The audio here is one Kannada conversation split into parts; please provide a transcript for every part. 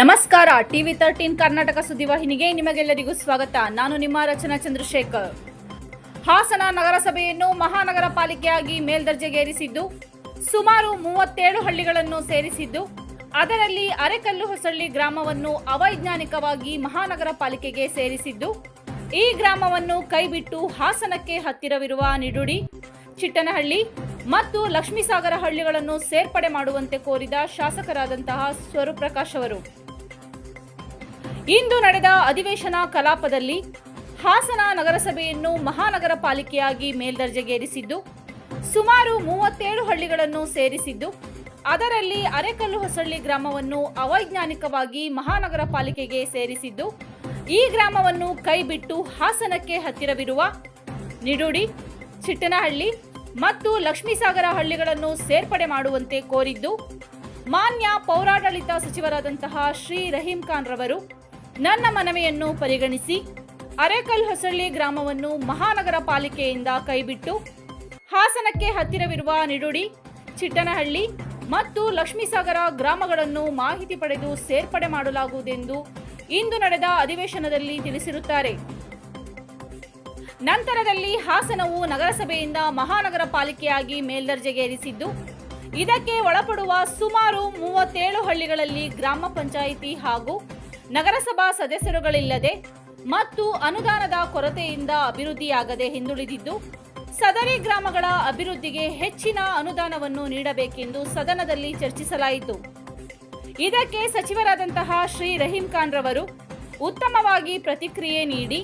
ನಮಸ್ಕಾರ. ಟಿವಿ ತರ್ಟೀನ್ ಕರ್ನಾಟಕ ಸುದ್ದಿವಾಹಿನಿಗೆ ನಿಮಗೆಲ್ಲರಿಗೂ ಸ್ವಾಗತ. ನಾನು ನಿಮ್ಮ ರಚನಾ ಚಂದ್ರಶೇಖರ್. ಹಾಸನ ನಗರಸಭೆಯನ್ನು ಮಹಾನಗರ ಪಾಲಿಕೆಯಾಗಿ ಮೇಲ್ದರ್ಜೆಗೇರಿಸಿದ್ದು ಸುಮಾರು ಮೂವತ್ತೇಳು ಹಳ್ಳಿಗಳನ್ನು ಸೇರಿಸಿದ್ದು, ಅದರಲ್ಲಿ ಅರೆಕಲ್ಲು ಹೊಸಳ್ಳಿ ಗ್ರಾಮವನ್ನು ಅವೈಜ್ಞಾನಿಕವಾಗಿ ಮಹಾನಗರ ಪಾಲಿಕೆಗೆ ಸೇರಿಸಿದ್ದು, ಈ ಗ್ರಾಮವನ್ನು ಕೈಬಿಟ್ಟು ಹಾಸನಕ್ಕೆ ಹತ್ತಿರವಿರುವ ನಿಡುಡಿ, ಚಿಟ್ಟನಹಳ್ಳಿ ಮತ್ತು ಲಕ್ಷ್ಮೀಸಾಗರ ಹಳ್ಳಿಗಳನ್ನು ಸೇರ್ಪಡೆ ಮಾಡುವಂತೆ ಕೋರಿದ ಶಾಸಕರಾದಂತಹ ಸ್ವರೂಪ್ರಕಾಶ್ ಅವರು. ಇಂದು ನಡೆದ ಅಧಿವೇಶನ ಕಲಾಪದಲ್ಲಿ ಹಾಸನ ನಗರಸಭೆಯನ್ನು ಮಹಾನಗರ ಪಾಲಿಕೆಯಾಗಿ ಮೇಲ್ದರ್ಜೆಗೇರಿಸಿದ್ದು ಸುಮಾರು ಮೂವತ್ತೇಳು ಹಳ್ಳಿಗಳನ್ನು ಸೇರಿಸಿದ್ದು, ಅದರಲ್ಲಿ ಅರೆಕಲ್ಲು ಹೊಸಳ್ಳಿ ಗ್ರಾಮವನ್ನು ಅವೈಜ್ಞಾನಿಕವಾಗಿ ಮಹಾನಗರ ಪಾಲಿಕೆಗೆ ಸೇರಿಸಿದ್ದು, ಈ ಗ್ರಾಮವನ್ನು ಕೈಬಿಟ್ಟು ಹಾಸನಕ್ಕೆ ಹತ್ತಿರವಿರುವ ನಿಡುಡಿ, ಚಿಟ್ಟನಹಳ್ಳಿ ಮತ್ತು ಲಕ್ಷ್ಮೀಸಾಗರ ಹಳ್ಳಿಗಳನ್ನು ಸೇರ್ಪಡೆ ಮಾಡುವಂತೆ ಕೋರಿದ್ದು, ಮಾನ್ಯ ಪೌರಾಡಳಿತ ಸಚಿವರಾದಂತಹ ಶ್ರೀ ರಹೀಂ ಖಾನ್ ರವರು ನನ್ನ ಮನವಿಯನ್ನು ಪರಿಗಣಿಸಿ ಅರೇಕಲ್ ಹೊಸಳ್ಳಿ ಗ್ರಾಮವನ್ನು ಮಹಾನಗರ ಪಾಲಿಕೆಯಿಂದ ಕೈಬಿಟ್ಟು ಹಾಸನಕ್ಕೆ ಹತ್ತಿರವಿರುವ ನಿಡುಡಿ, ಚಿಟ್ಟನಹಳ್ಳಿ ಮತ್ತು ಲಕ್ಷ್ಮೀಸಾಗರ ಗ್ರಾಮಗಳನ್ನು ಮಾಹಿತಿ ಪಡೆದು ಸೇರ್ಪಡೆ ಮಾಡಲಾಗುವುದೆಂದು ಇಂದು ನಡೆದ ಅಧಿವೇಶನದಲ್ಲಿ ತಿಳಿಸಿರುತ್ತಾರೆ. ನಂತರದಲ್ಲಿ ಹಾಸನವು ನಗರಸಭೆಯಿಂದ ಮಹಾನಗರ ಪಾಲಿಕೆಯಾಗಿ ಮೇಲ್ದರ್ಜೆಗೇರಿಸಿದ್ದು, ಇದಕ್ಕೆ ಒಳಪಡುವ ಸುಮಾರು ಮೂವತ್ತೇಳು ಹಳ್ಳಿಗಳಲ್ಲಿ ಗ್ರಾಮ ಪಂಚಾಯಿತಿ ಹಾಗೂ ನಗರಸಭಾ ಸದಸ್ಯರುಗಳಿಲ್ಲದೆ ಮತ್ತು ಅನುದಾನದ ಕೊರತೆಯಿಂದ ಅಭಿವೃದ್ಧಿಯಾಗದೆ ಹಿಂದುಳಿದಿದ್ದು, ಸದರಿ ಗ್ರಾಮಗಳ ಅಭಿವೃದ್ಧಿಗೆ ಹೆಚ್ಚಿನ ಅನುದಾನವನ್ನು ನೀಡಬೇಕೆಂದು ಸದನದಲ್ಲಿ ಚರ್ಚಿಸಲಾಯಿತು. ಇದಕ್ಕೆ ಸಚಿವರಾದಂತಹ ಶ್ರೀ ರಹೀಂ ಖಾನ್ ರವರು ಉತ್ತಮವಾಗಿ ಪ್ರತಿಕ್ರಿಯೆ ನೀಡಿ,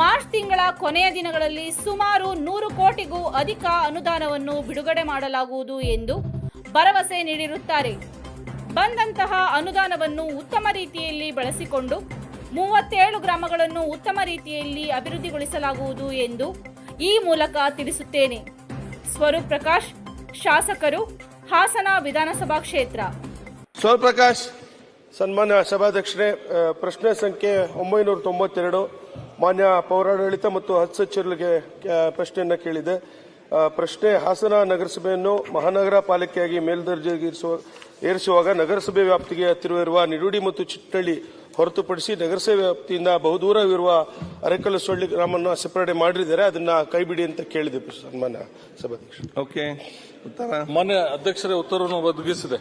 ಮಾರ್ಚ್ ತಿಂಗಳ ಕೊನೆಯ ದಿನಗಳಲ್ಲಿ ಸುಮಾರು ನೂರು ಕೋಟಿಗೂ ಅಧಿಕ ಅನುದಾನವನ್ನು ಬಿಡುಗಡೆ ಮಾಡಲಾಗುವುದು ಎಂದು ಭರವಸೆ ನೀಡಿರುತ್ತಾರೆ. ಬಂದಂತಹ ಅನುದಾನವನ್ನು ಉತ್ತಮ ರೀತಿಯಲ್ಲಿ ಬಳಸಿಕೊಂಡು ಮೂವತ್ತೇಳು ಗ್ರಾಮಗಳನ್ನು ಉತ್ತಮ ರೀತಿಯಲ್ಲಿ ಅಭಿವೃದ್ಧಿಗೊಳಿಸಲಾಗುವುದು ಎಂದು ಈ ಮೂಲಕ ತಿಳಿಸುತ್ತೇನೆ. ಸ್ವರೂಪ್ ಪ್ರಕಾಶ್ ಶಾಸಕರು, ಹಾಸನ ವಿಧಾನಸಭಾ ಕ್ಷೇತ್ರ. ಸ್ವರ್ಪ್ರಕಾಶ್, ಸನ್ಮಾನ್ಯ ಸಭಾಧ್ಯಕ್ಷರೇ ಪ್ರಶ್ನೆ ಸಂಖ್ಯೆ ಒಂಬೈನೂರ ತೊಂಬತ್ತೆರಡು, ಮಾನ್ಯ ಪೌರಾಡಳಿತ ಮತ್ತು ಹಜ್ ಸಚಿವರಿಗೆ ಪ್ರಶ್ನೆಯನ್ನು ಕೇಳಿದೆ ಪ್ರಶ್ನೆ ಹಾಸನ ನಗರಸಭೆಯನ್ನು ಮಹಾನಗರ ಪಾಲಿಕೆಯಾಗಿ ಮೇಲ್ದರ್ಜೆಗೇರಿಸುವ ಏರಿಸುವಾಗ ನಗರಸಭೆ ವ್ಯಾಪ್ತಿಗೆ ಹತ್ತಿರವಿರುವ ನಿಡುಡಿ ಮತ್ತು ಚಿಟ್ಟಳ್ಳಿ ಹೊರತುಪಡಿಸಿ ನಗರಸಭೆ ವ್ಯಾಪ್ತಿಯಿಂದ ಬಹುದೂರವಿರುವ ಅರೆಕಲ್ಲು ಸೊಳ್ಳಿ ಗ್ರಾಮವನ್ನು ಸೆಪರೇಟ್ ಮಾಡಿದ್ದಾರೆ. ಅದನ್ನ ಕೈಬಿಡಿ ಅಂತ ಕೇಳಿದೆ ಸನ್ಮಾನ್ಯ ಸಭಾಧ್ಯಕ್ಷ. ಓಕೆ. ಉತ್ತರ? ಮಾನ್ಯ ಅಧ್ಯಕ್ಷರ ಉತ್ತರವನ್ನು ಒದಗಿಸಿದೆ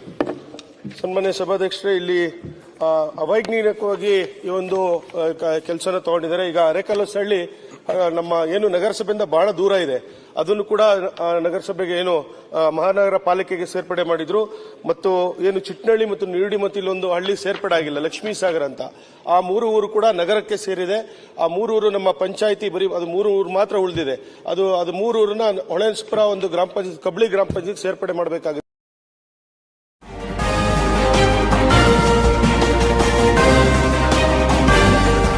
ಸನ್ಮಾನ್ಯ ಸಭಾಧ್ಯಕ್ಷರೇ ಇಲ್ಲಿ ಆ, ಅವೈಜ್ಞಾನಿಕವಾಗಿ ಈ ಒಂದು ಕೆಲಸನ ತಗೊಂಡಿದ್ದಾರೆ. ಈಗ ಅರೆಕಲ್ಲು ಸಳ್ಳಿ ನಮ್ಮ ಏನು ನಗರಸಭೆಯಿಂದ ಬಹಳ ದೂರ ಇದೆ. ಅದನ್ನು ಕೂಡ ನಗರಸಭೆಗೆ ಏನು ಮಹಾನಗರ ಪಾಲಿಕೆಗೆ ಸೇರ್ಪಡೆ ಮಾಡಿದ್ರು. ಮತ್ತು ಏನು ಚಿಟ್ನಳ್ಳಿ ಮತ್ತು ನೀರುಡಿ ಮತ್ತು ಇಲ್ಲೊಂದು ಹಳ್ಳಿ ಸೇರ್ಪಡೆ ಆಗಿಲ್ಲ ಲಕ್ಷ್ಮೀ ಸಾಗರ ಅಂತ. ಆ ಮೂರು ಊರು ಕೂಡ ನಗರಕ್ಕೆ ಸೇರಿದೆ. ಆ ಮೂರು ಊರು ನಮ್ಮ ಪಂಚಾಯಿತಿ ಬರೀ, ಅದು ಮೂರು ಊರು ಮಾತ್ರ ಉಳಿದಿದೆ. ಅದು ಅದು ಮೂರು ಊರನ್ನ ಹೊಳೆನ್ಸ್ಪುರ ಒಂದು ಗ್ರಾಮ ಪಂಚಾಯತ್, ಕಬ್ಳಿ ಗ್ರಾಮ ಪಂಚಾಯತ್ ಸೇರ್ಪಡೆ ಮಾಡಬೇಕಾಗಿದೆ